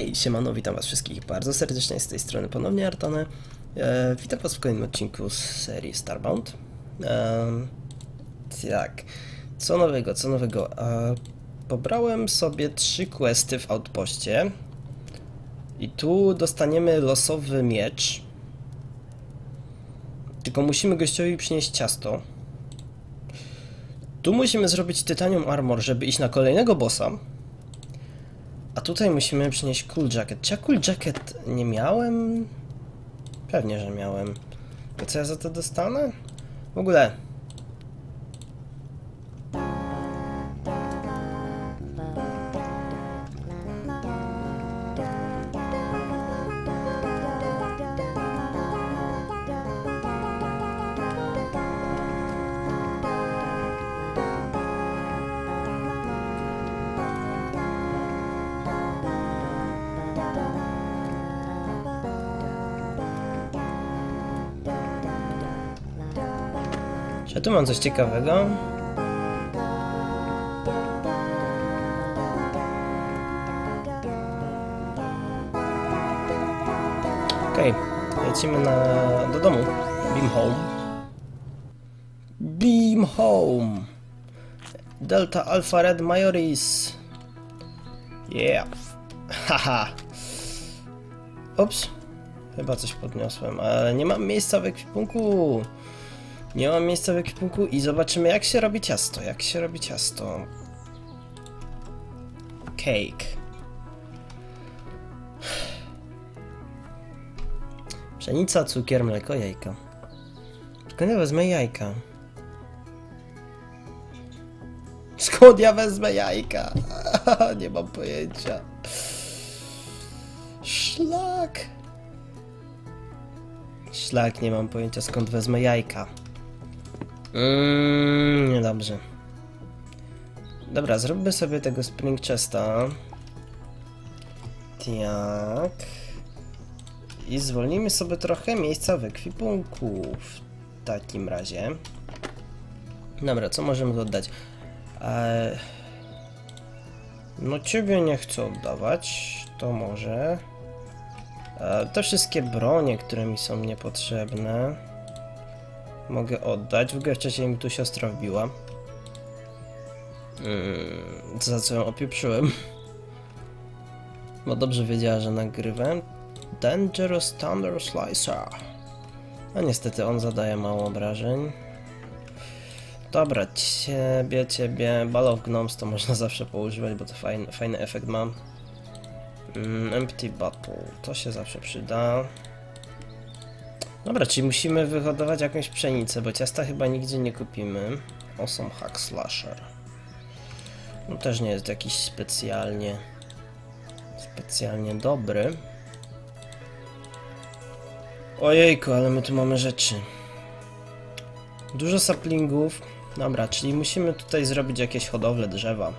Hej, siemano, witam was wszystkich bardzo serdecznie z tej strony ponownie Artone. E, witam was w kolejnym odcinku z serii Starbound. E, tak, co nowego, co nowego? E, pobrałem sobie trzy questy w outpoście i tu dostaniemy losowy miecz. Tylko musimy gościowi przynieść ciasto. Tu musimy zrobić Titanium Armor, żeby iść na kolejnego bossa. A tutaj musimy przynieść Cool Jacket. Czy ja Cool Jacket nie miałem? Pewnie, że miałem. To co ja za to dostanę? W ogóle. Czy tu mam coś ciekawego? Okej, lecimy na, do domu. Beam home. Beam home. Delta Alpha Red Majoris. Yeah. Haha. Ups. Chyba coś podniosłem, ale nie mam miejsca w ekwipunku. Nie mam miejsca w ekwipunku i zobaczymy jak się robi ciasto. Jak się robi ciasto. Cake. Pszenica, cukier, mleko, jajka. Skąd ja wezmę jajka? Skąd ja wezmę jajka? Nie mam pojęcia. Szlak. Szlak, nie mam pojęcia skąd wezmę jajka. Mmm, niedobrze. Dobra, zróbmy sobie tego spring chesta. Tak. I zwolnimy sobie trochę miejsca w ekwipunku w takim razie. Dobra, co możemy oddać? Eee... No ciebie nie chcę oddawać, to może... Eee, te wszystkie bronie, które mi są niepotrzebne mogę oddać. W ogóle wcześniej mi tu siostra wbiła. Hmm, za co ją opieprzyłem. Bo dobrze wiedziała, że nagrywam. Dangerous Thunder Slicer. No niestety on zadaje mało obrażeń. Dobra, ciebie, ciebie, Ball of Gnomes to można zawsze poużywać, bo to fajny, fajny efekt ma. Mm, empty Battle, to się zawsze przyda. Dobra, czyli musimy wyhodować jakąś pszenicę, bo ciasta chyba nigdzie nie kupimy. Awesome Hack Slasher. No też nie jest jakiś specjalnie specjalnie dobry. Ojejku, ale my tu mamy rzeczy. Dużo saplingów. Dobra, czyli musimy tutaj zrobić jakieś hodowle drzewa.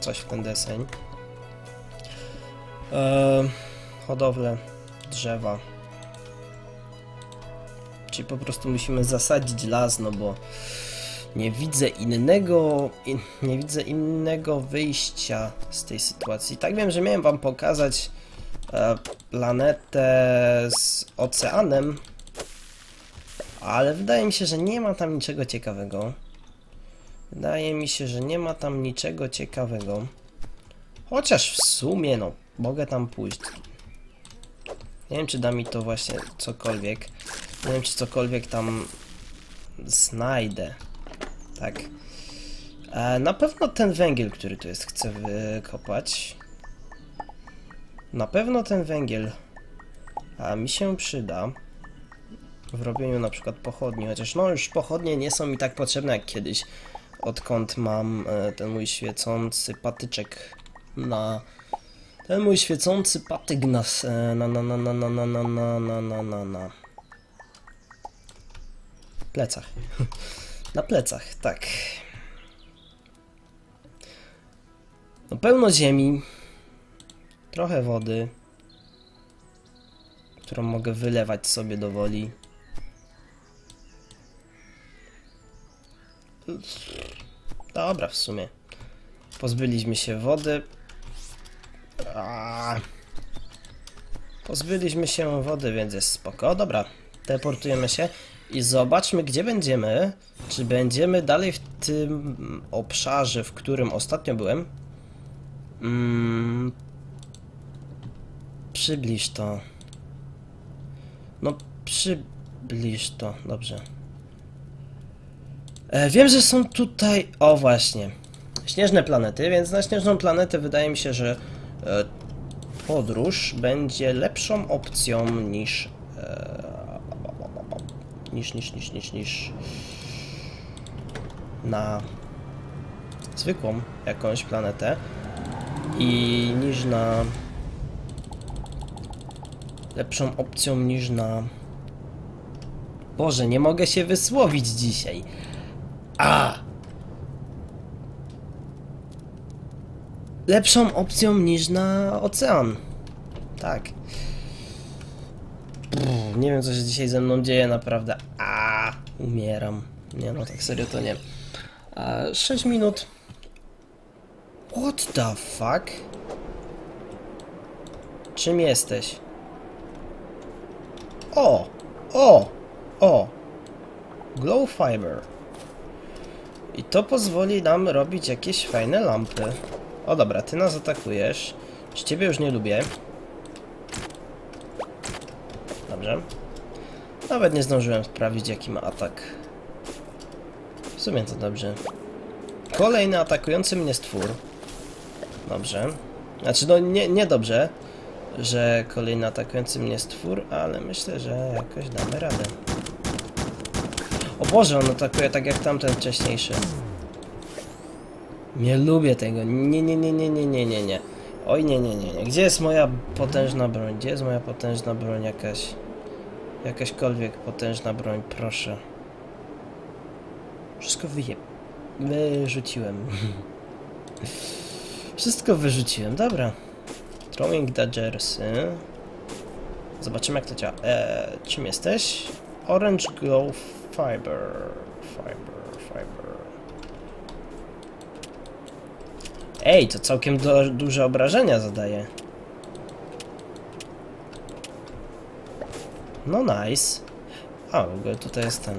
Coś w ten deseń. Eee, hodowle drzewa. Czyli po prostu musimy zasadzić las, no bo nie widzę innego, nie widzę innego wyjścia z tej sytuacji. Tak wiem, że miałem wam pokazać e, planetę z oceanem, ale wydaje mi się, że nie ma tam niczego ciekawego. Wydaje mi się, że nie ma tam niczego ciekawego. Chociaż w sumie, no, mogę tam pójść. Nie wiem, czy da mi to właśnie cokolwiek. Nie wiem, czy cokolwiek tam znajdę. Tak. E, na pewno ten węgiel, który tu jest, chcę wykopać. Na pewno ten węgiel a mi się przyda w robieniu na przykład pochodni, chociaż no już pochodnie nie są mi tak potrzebne jak kiedyś, odkąd mam e, ten mój świecący patyczek na ten mój świecący patyk na na na na na na na na na na na na plecach. na plecach, tak. No pełno ziemi, trochę wody, którą mogę wylewać sobie do woli. Dobra, w sumie. Pozbyliśmy się wody. A, Pozbyliśmy się wody, więc jest spoko. Dobra, teleportujemy się i zobaczmy, gdzie będziemy. Czy będziemy dalej w tym obszarze, w którym ostatnio byłem? Mm, przybliż to. No, przybliż to, dobrze. E, wiem, że są tutaj. O, właśnie. Śnieżne planety, więc na śnieżną planetę wydaje mi się, że e, podróż będzie lepszą opcją niż. E, niż, niż, niż, niż, niż. Na zwykłą jakąś planetę i niż na lepszą opcją niż na Boże, nie mogę się wysłowić dzisiaj. A! Lepszą opcją niż na ocean. Tak. Nie wiem, co się dzisiaj ze mną dzieje, naprawdę. A, umieram. Nie no, tak serio to nie. A, 6 minut. What the fuck? Czym jesteś? O! O! O! Glow Fiber. I to pozwoli nam robić jakieś fajne lampy. O dobra, ty nas atakujesz. Z ciebie już nie lubię. Dobrze. Nawet nie zdążyłem sprawdzić jaki ma atak. W sumie to dobrze. Kolejny atakujący mnie stwór. Dobrze. Znaczy no nie, nie dobrze, że kolejny atakujący mnie stwór, ale myślę, że jakoś damy radę. O Boże, on atakuje tak jak tamten wcześniejszy. Nie lubię tego. Nie, nie, nie, nie, nie, nie, nie, nie. Oj, nie, nie, nie, nie. Gdzie jest moja potężna broń? Gdzie jest moja potężna broń jakaś? Jakaśkolwiek potężna broń, proszę. Wszystko wyje... Wyrzuciłem. Wszystko wyrzuciłem, dobra. Throwing Dodgersy. Zobaczymy jak to działa. Eee, czym jesteś? Orange Glow Fiber. Fiber, fiber. Ej, to całkiem do, duże obrażenia zadaje. No nice. A, w ogóle tutaj jest ten.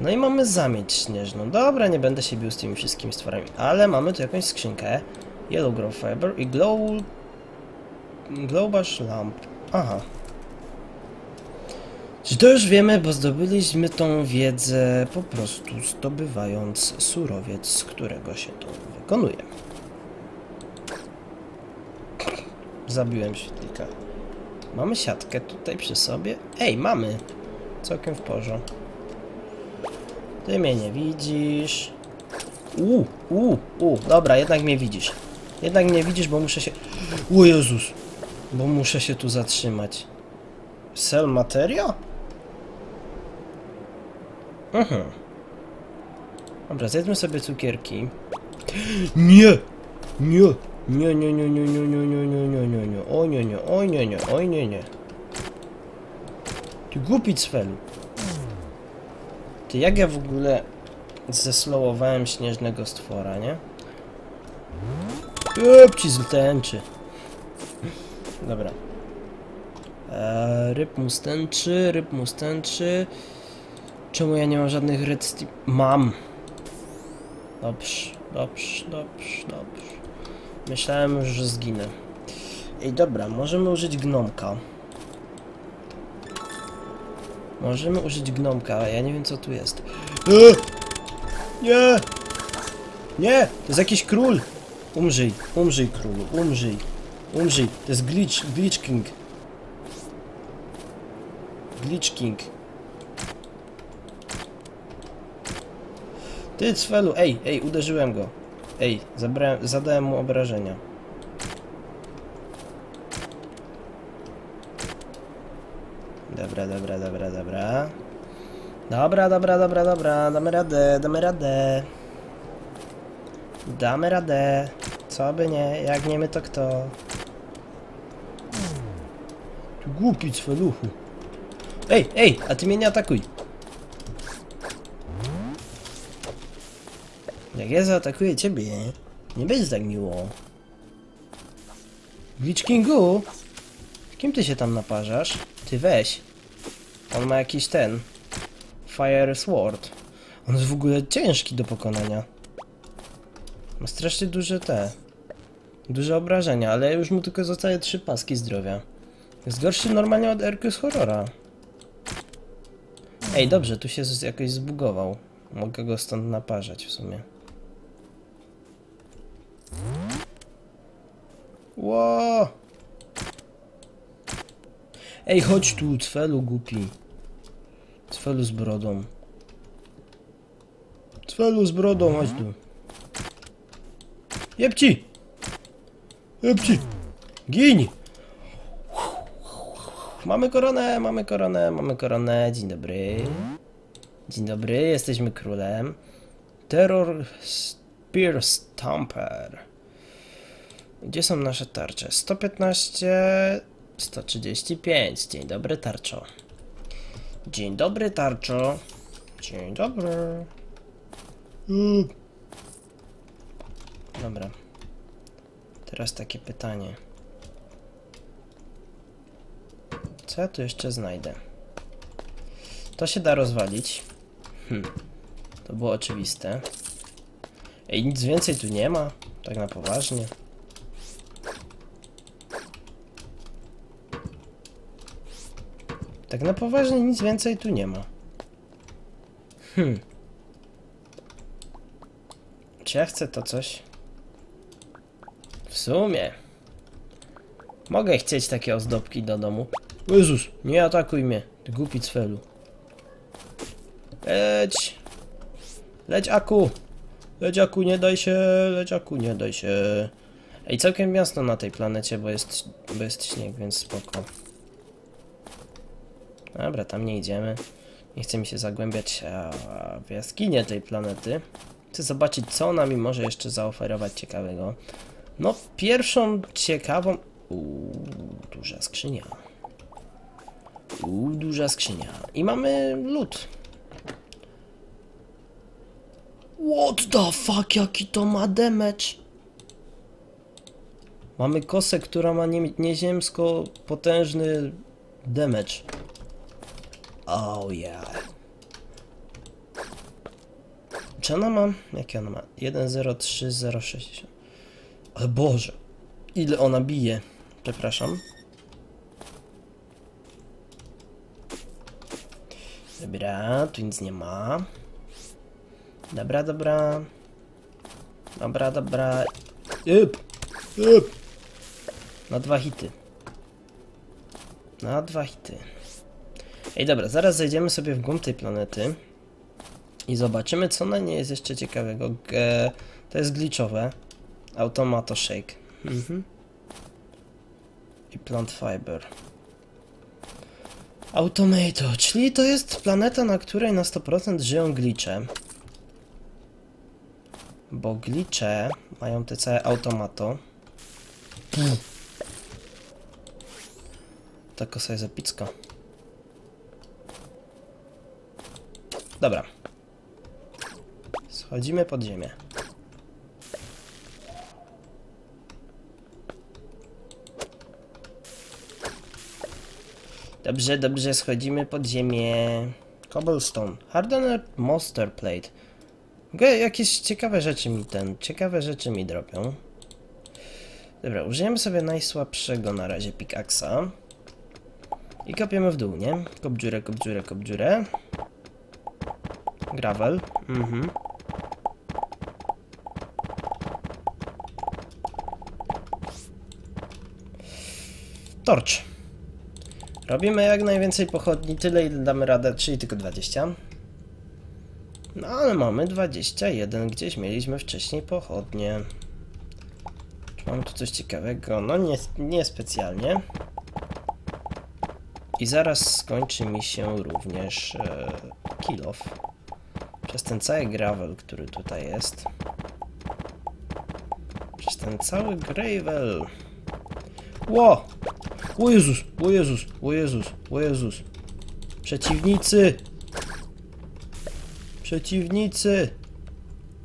No i mamy zamieć śnieżną. Dobra, nie będę się bił z tymi wszystkimi stworami, ale mamy tu jakąś skrzynkę. Yellow Grow Fiber i Glow... Glowbash Lamp. Aha. Czy to już wiemy, bo zdobyliśmy tą wiedzę po prostu zdobywając surowiec, z którego się to wykonuje. Zabiłem świetlika. Mamy siatkę tutaj przy sobie. Ej, mamy! Całkiem w porządku. Ty mnie nie widzisz. U, u, u. Dobra, jednak mnie widzisz. Jednak mnie widzisz, bo muszę się... O Jezus! Bo muszę się tu zatrzymać. Sell materia? Mhm. Dobra, zjedzmy sobie cukierki. Nie! Nie! Nie, nie, nie, nie, nie, nie, nie, nie, nie, nie, nie. Oj, nie, nie, oj, nie, nie, oj, nie, nie. Ty głupi cwelu. Ty, jak ja w ogóle zeslowowałem śnieżnego stwora, nie? Up ci ztęczy. Dobra. Eee, ryb mu stęczy, ryb mu stęczy. Czemu ja nie mam żadnych red Mam. Dobrze, dobrze, dobrze, dobrze. Myślałem że zginę. Ej, dobra, możemy użyć gnomka. Możemy użyć gnomka, ale ja nie wiem co tu jest. Eee! Nie! Nie! To jest jakiś król! Umrzyj, umrzyj królu, umrzyj. Umrzyj. To jest glitch, glitch king. Glitch king. Ty cwelu, ej, ej, uderzyłem go. Ej, zabrałem, zadałem mu obrażenia. Dobra, dobra, dobra, dobra. Dobra, dobra, dobra, dobra, damy radę, damy radę. Damy radę. Co by nie, jak nie my to kto? Głupi cweluchu. Ej, ej, a ty mnie nie atakuj. Jak ja zaatakuję ciebie, nie będzie tak miło. Glitch Kingu, Kim ty się tam naparzasz? Ty weź. On ma jakiś ten. Fire Sword. On jest w ogóle ciężki do pokonania. Ma strasznie duże te. Duże obrażenia, ale już mu tylko zostaje trzy paski zdrowia. Jest gorszy normalnie od z horrora. Ej, dobrze, tu się jakoś zbugował. Mogę go stąd naparzać w sumie. Ło! Ej, chodź tu, Cfelu głupi. Cfelu z brodą. Cfelu z brodą, chodź tu. Jebci! Jebci! Gin! Mamy koronę, mamy koronę, mamy koronę. Dzień dobry. Dzień dobry, jesteśmy królem. Terror Spear Stomper. Gdzie są nasze tarcze? 115, 135. Dzień dobry, tarczo. Dzień dobry, tarczo. Dzień dobry. Mm. Dobra. Teraz takie pytanie. Co ja tu jeszcze znajdę? To się da rozwalić. Hm. To było oczywiste. Ej, nic więcej tu nie ma. Tak na poważnie. Tak na poważnie nic więcej tu nie ma. Hmm. Czy ja chcę to coś? W sumie. Mogę chcieć takie ozdobki do domu. Jezus, nie atakuj mnie, ty głupi cfelu. Leć! Leć Aku! Leć Aku, nie daj się, leć Aku, nie daj się. Ej, całkiem miasto na tej planecie, bo jest, bo jest śnieg, więc spoko. Dobra, tam nie idziemy. Nie chcę mi się zagłębiać w jaskinie tej planety. Chcę zobaczyć, co ona mi może jeszcze zaoferować ciekawego. No, pierwszą ciekawą... Uuu, duża skrzynia. Uuu, duża skrzynia. I mamy lód. What the fuck, jaki to ma damage? Mamy kosę, która ma nie, nieziemsko potężny damage. Oh yeah. Czy ona ma? Jakie ona ma? 10306. Ale Boże. Ile ona bije? Przepraszam. Dobra, tu nic nie ma. Dobra, dobra. Dobra, dobra. Yp, yp. Na dwa hity. Na dwa hity. Ej, dobra, zaraz zejdziemy sobie w głąb tej planety i zobaczymy, co na niej jest jeszcze ciekawego. G to jest glitchowe. Automato Shake. Mhm. I Plant Fiber. Automato, czyli to jest planeta, na której na 100% żyją glitche. Bo glitche mają te całe automato. Ta kosa jest Dobra. Schodzimy pod ziemię. Dobrze, dobrze, schodzimy pod ziemię. Cobblestone. Hardened Monster Plate. Ge- Jakieś ciekawe rzeczy mi ten, ciekawe rzeczy mi dropią. Dobra, użyjemy sobie najsłabszego na razie pickaxa. I kopiemy w dół, nie? Kop dziurę, kop dziurę, kop dziurę. Gravel. Mhm. Torch. Robimy jak najwięcej pochodni, tyle ile damy radę, czyli tylko 20. No ale mamy 21, gdzieś mieliśmy wcześniej pochodnie. Czy mam tu coś ciekawego? No nie, nie specjalnie. I zaraz skończy mi się również e, kill off. Przez ten cały gravel, który tutaj jest. Przez ten cały gravel. Ło! O Jezus, o Jezus, o Jezus, o Jezus. Przeciwnicy! Przeciwnicy!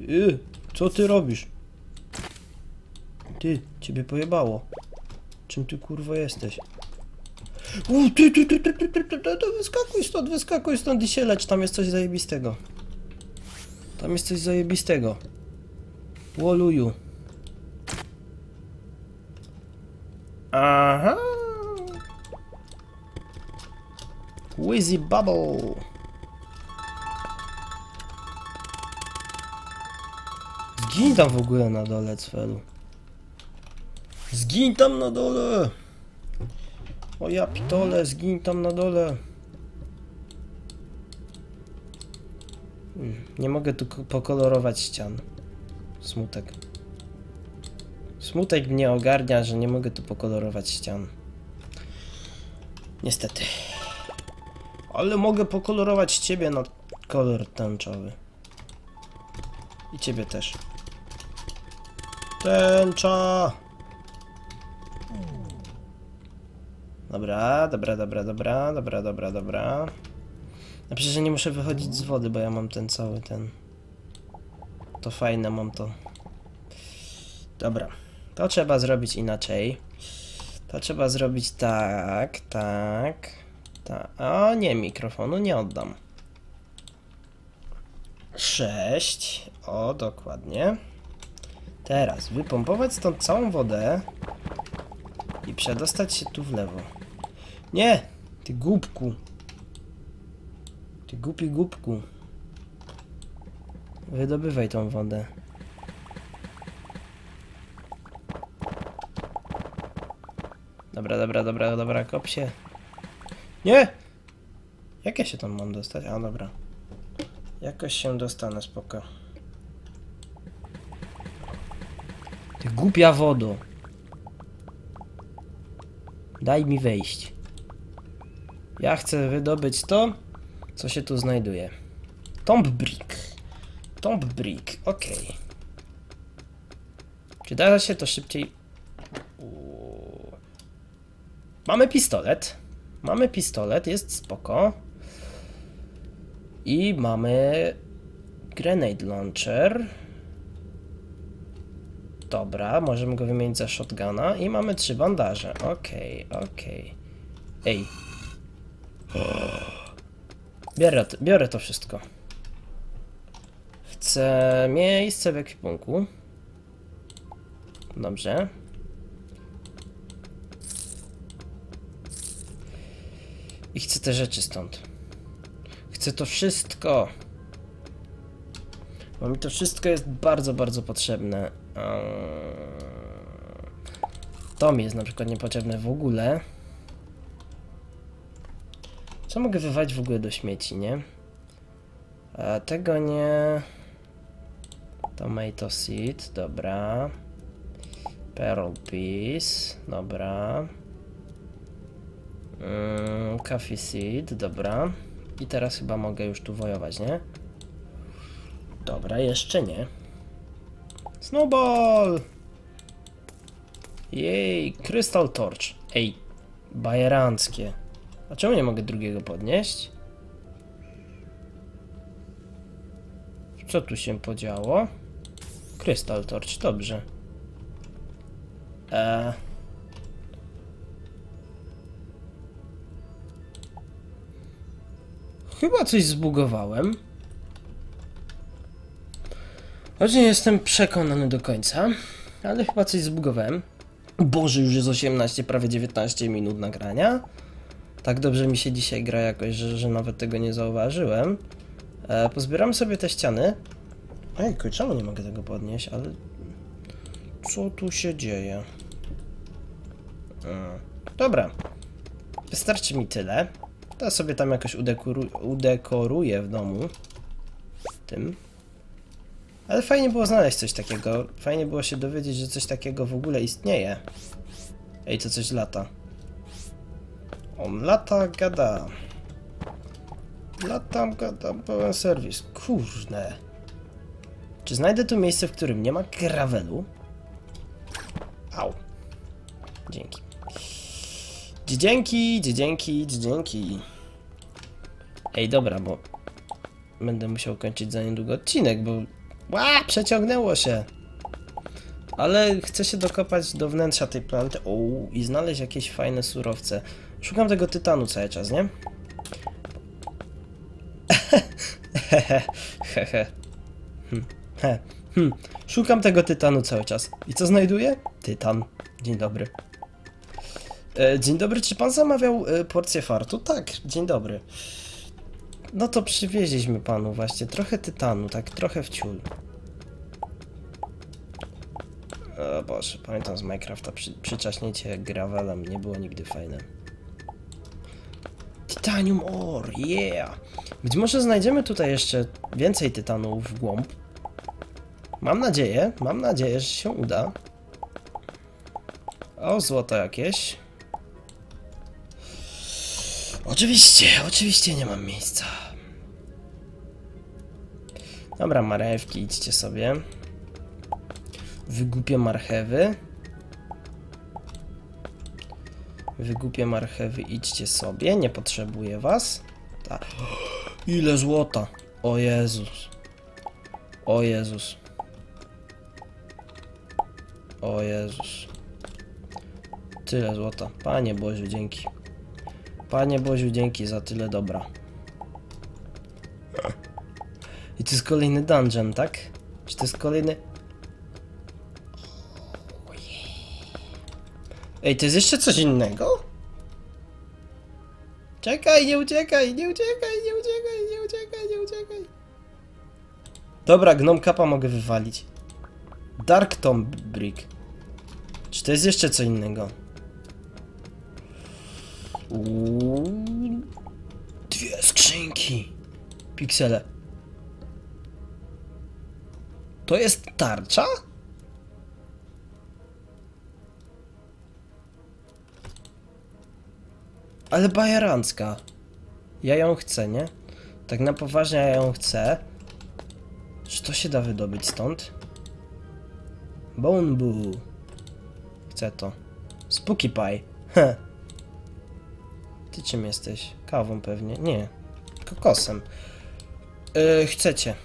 Y, co ty robisz? Ty, ciebie pojebało. Czym ty kurwa jesteś? U, ty, ty, ty, ty, ty, ty, ty, wyskakuj stąd, wyskakuj stąd i się lecz, tam jest coś zajebistego. Tam jest coś zajebistego. Woluju. Aha. Wizzy Bubble. Zgin tam w ogóle na dole, Cfelu. Zgin tam na dole! O ja pitole, zgin tam na dole. Mm, Nie mogę tu ko- pokolorować ścian. Smutek. Smutek mnie ogarnia, że nie mogę tu pokolorować ścian. Niestety. Ale mogę pokolorować ciebie na kolor tęczowy. I ciebie też. Tęcza! Dobra, dobra, dobra, dobra, dobra, dobra, dobra. Napiszę, że nie muszę wychodzić z wody, bo ja mam ten cały ten... To fajne, mam to. Dobra, to trzeba zrobić inaczej. To trzeba zrobić tak, tak, tak. O nie, mikrofonu nie oddam. 6. O, dokładnie. Teraz wypompować stąd całą wodę i przedostać się tu w lewo. Nie! Ty głupku. Ty głupi głupku. Wydobywaj tą wodę. Dobra, dobra, dobra, dobra, kop się. Nie! Jak ja się tam mam dostać? A, dobra. Jakoś się dostanę, spoko. Ty głupia wodo. Daj mi wejść. Ja chcę wydobyć to, co się tu znajduje. Tomb brick. Tomb brick, okej. Czy da się to szybciej... Mamy pistolet. Mamy pistolet, jest spoko. I mamy grenade launcher. Dobra, możemy go wymienić za shotguna i mamy trzy bandaże. Okej, okej. Ej. Biorę biorę to wszystko. Chcę miejsce w ekwipunku. Dobrze. I chcę te rzeczy stąd. Chcę to wszystko. Bo mi to wszystko jest bardzo, bardzo potrzebne. Eee, To mi jest na przykład niepotrzebne w ogóle. Co mogę wywalić w ogóle do śmieci, nie? E, tego nie. Tomato seed, dobra. Pearl piece, dobra. Mm, coffee seed, dobra. I teraz chyba mogę już tu wojować, nie? Dobra, jeszcze nie. Snowball! Jej, Crystal Torch. Ej, bajeranckie. A czemu nie mogę drugiego podnieść? Co tu się podziało? Crystal Torch, dobrze. Eee. Chyba coś zbugowałem. Choć nie jestem przekonany do końca, ale chyba coś zbugowałem. Boże, już jest 18, prawie 19 minut nagrania. Tak dobrze mi się dzisiaj gra jakoś, że, że nawet tego nie zauważyłem. E, pozbieram sobie te ściany. Ejku, czemu nie mogę tego podnieść, ale... Co tu się dzieje? E, dobra. Wystarczy mi tyle. To sobie tam jakoś udekoru udekoruję w domu. Tym. Ale fajnie było znaleźć coś takiego. Fajnie było się dowiedzieć, że coś takiego w ogóle istnieje. Ej, to coś lata. On lata, gada. Latam, gadam, pełen serwis. Kurde. Czy znajdę tu miejsce, w którym nie ma gravelu? Au. Dzięki. Dzięki, dzięki, dzięki. Ej, dobra, bo będę musiał kończyć za niedługo odcinek, bo Ła, przeciągnęło się. Ale chcę się dokopać do wnętrza tej planety. O, i znaleźć jakieś fajne surowce. Szukam tego tytanu cały czas, nie? Hehe. Hm. He. Hm. Szukam tego tytanu cały czas. I co znajduję? Tytan. Dzień dobry. E, dzień dobry, czy pan zamawiał e, porcję fartu? Tak, dzień dobry. No to przywieźliśmy panu właśnie trochę tytanu, tak trochę w ciul. O Boże, pamiętam z Minecrafta, przy, przyczaśnięcie gravelem nie było nigdy fajne. Titanium ore, yeah! Być może znajdziemy tutaj jeszcze więcej tytanu w głąb. Mam nadzieję, mam nadzieję, że się uda. O, złoto jakieś. Oczywiście, oczywiście nie mam miejsca. Dobra, marewki, idźcie sobie. Wygłupię marchewy. Wygłupię marchewy, idźcie sobie, nie potrzebuję was. Tak. Ile złota! O Jezus. O Jezus. O Jezus. Tyle złota. Panie Boziu, dzięki. Panie Boziu, dzięki za tyle dobra. I to jest kolejny dungeon, tak? Czy to jest kolejny... Ej, to jest jeszcze coś innego? Czekaj, nie uciekaj, nie uciekaj, nie uciekaj, nie uciekaj, nie uciekaj. Dobra, gnom kapa mogę wywalić. Dark Tomb Brick. Czy to jest jeszcze co innego? Uuu. Dwie skrzynki. Piksele. To jest tarcza? Ale bajerancka. Ja ją chcę, nie? Tak na poważnie ja ją chcę. Czy to się da wydobyć stąd? Bone Boo. Chcę to. Spooky Pie. Heh. Ty czym jesteś? Kawą pewnie. Nie. Kokosem. Yy, chcecie.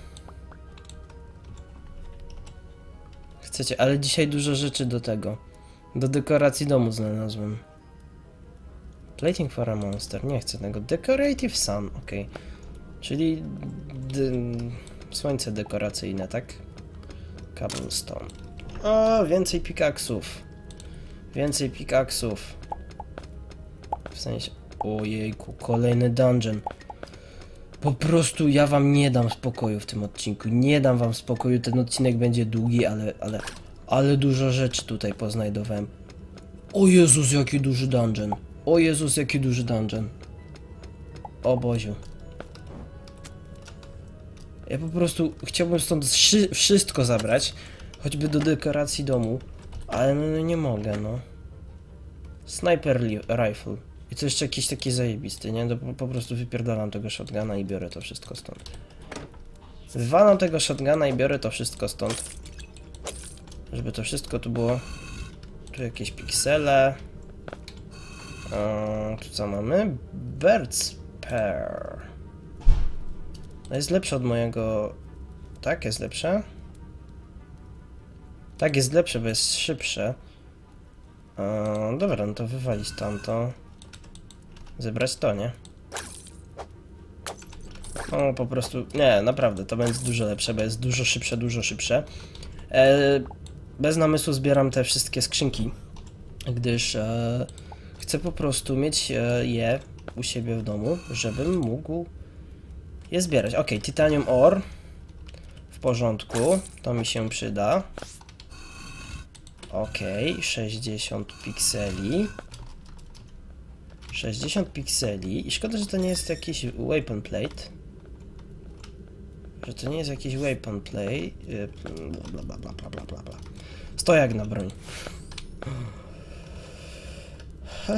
Chcecie, ale dzisiaj dużo rzeczy do tego. Do dekoracji domu znalazłem. Plating for a monster. Nie chcę tego. Decorative sun. Ok. Czyli... Słońce dekoracyjne, tak? Cobblestone. O, więcej pikaksów. Więcej pikaksów. W sensie... Ojejku, kolejny dungeon. Po prostu ja wam nie dam spokoju w tym odcinku. Nie dam wam spokoju. Ten odcinek będzie długi, ale... Ale, ale dużo rzeczy tutaj poznajdowałem. O Jezus, jaki duży dungeon. O Jezus, jaki duży dungeon. O Boziu. Ja po prostu chciałbym stąd wszystko zabrać. Choćby do dekoracji domu. Ale no, no nie mogę, no. Sniper rifle. I to jeszcze jakiś taki zajebisty, nie? To po, po prostu wypierdalam tego shotguna i biorę to wszystko stąd. Wywalam tego shotguna i biorę to wszystko stąd. Żeby to wszystko tu było. Tu jakieś piksele. O, tu co mamy? Bird's Pair. To jest lepsze od mojego... Tak, jest lepsze? Tak, jest lepsze, bo jest szybsze. O, dobra, no to wywalić tamto. Zebrać to, nie? No, po prostu... Nie, naprawdę, to będzie dużo lepsze, bo jest dużo szybsze, dużo szybsze. E, bez namysłu zbieram te wszystkie skrzynki, gdyż e, chcę po prostu mieć e, je u siebie w domu, żebym mógł je zbierać. Ok, titanium ore. W porządku, to mi się przyda. Ok, 60 pikseli. 60 pikseli. I szkoda, że to nie jest jakiś weapon plate. Że to nie jest jakiś weapon plate. Y, bla bla bla bla bla bla bla. Stojak na broń.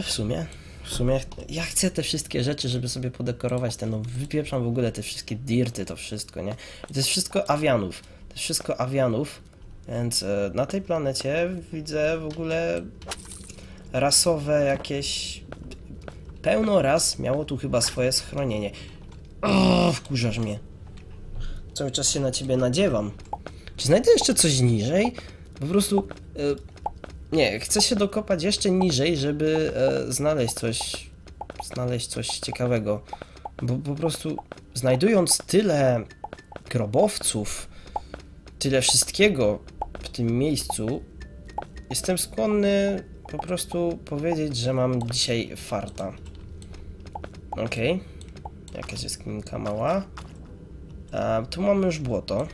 W sumie, w sumie ja chcę te wszystkie rzeczy, żeby sobie podekorować ten, no wypieprzam w ogóle te wszystkie dirty, to wszystko, nie? I to jest wszystko awianów. To jest wszystko awianów, więc e, na tej planecie widzę w ogóle rasowe jakieś... Pełno raz miało tu chyba swoje schronienie. O, wkurzasz mnie. Cały czas się na ciebie nadziewam. Czy znajdę jeszcze coś niżej? Po prostu... E, nie, chcę się dokopać jeszcze niżej, żeby e, znaleźć coś... Znaleźć coś ciekawego. Bo po prostu znajdując tyle grobowców, tyle wszystkiego w tym miejscu, jestem skłonny po prostu powiedzieć, że mam dzisiaj farta. Okej. Okay. Jakaś jaskinika mała. A, tu mamy już błoto.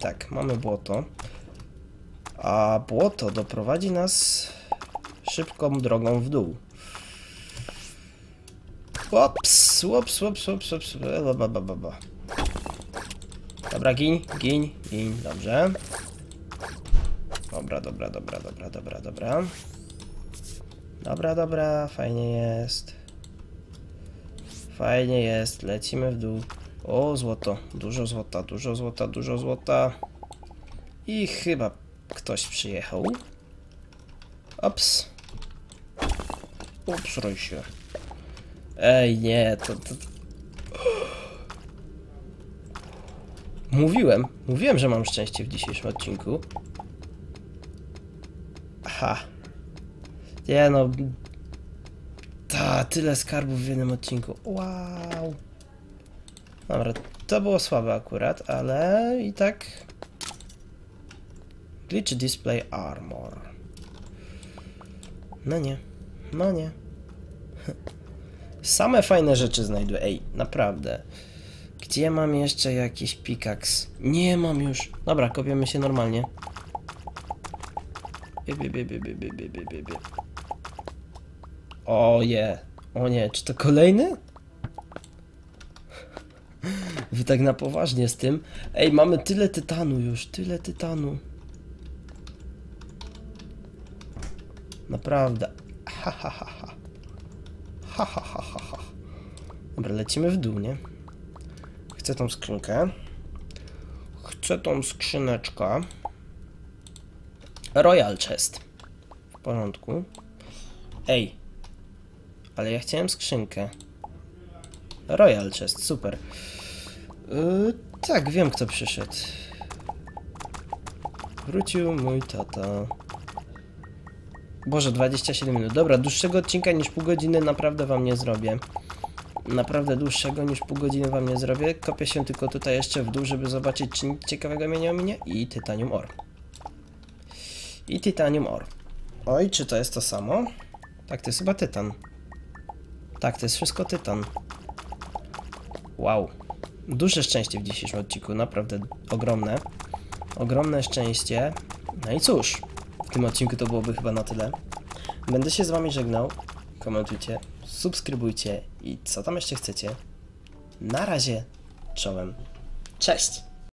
Tak, mamy błoto. A błoto doprowadzi nas szybką drogą w dół. Ops, ops, ops, ops, ops, ba, ba. Dobra, gin, gin, gin, dobrze. Dobra, dobra, dobra, dobra, dobra, dobra. Dobra, dobra, fajnie jest. Fajnie jest, lecimy w dół. O, złoto, dużo złota, dużo złota, dużo złota. I chyba ktoś przyjechał. Ops. Ups, roj się. Ej, nie, to, to... Mówiłem, mówiłem, że mam szczęście w dzisiejszym odcinku. Aha. Nie no. Ta, tyle skarbów w jednym odcinku. Wow. Dobra, to było słabe akurat, ale i tak... Glitch display armor. No nie, no nie. Same fajne rzeczy znajduję. Ej, naprawdę. Gdzie mam jeszcze jakiś pikaks? Nie mam już. Dobra, kopiemy się normalnie. O je. O nie, czy to kolejny? Wy tak na poważnie z tym. Ej, mamy tyle tytanu już, tyle tytanu. Naprawdę. Ha ha ha ha. Ha ha ha ha ha. Dobra, lecimy w dół, nie? Chcę tą skrzynkę. Chcę tą skrzyneczkę. Royal Chest. W porządku. Ej. Ale ja chciałem skrzynkę. Royal Chest, super. Yy, tak, wiem kto przyszedł. Wrócił mój tata. Boże, 27 minut. Dobra, dłuższego odcinka niż pół godziny naprawdę wam nie zrobię. Naprawdę dłuższego niż pół godziny wam nie zrobię. Kopię się tylko tutaj jeszcze w dół, żeby zobaczyć, czy nic ciekawego mnie nie ominie. I Titanium Ore. I Titanium Ore. Oj, czy to jest to samo? Tak, to jest chyba tytan. Tak, to jest wszystko tytan. Wow. Duże szczęście w dzisiejszym odcinku, naprawdę ogromne. Ogromne szczęście. No i cóż, w tym odcinku to byłoby chyba na tyle. Będę się z wami żegnał. Komentujcie, subskrybujcie i co tam jeszcze chcecie. Na razie, czołem. Cześć!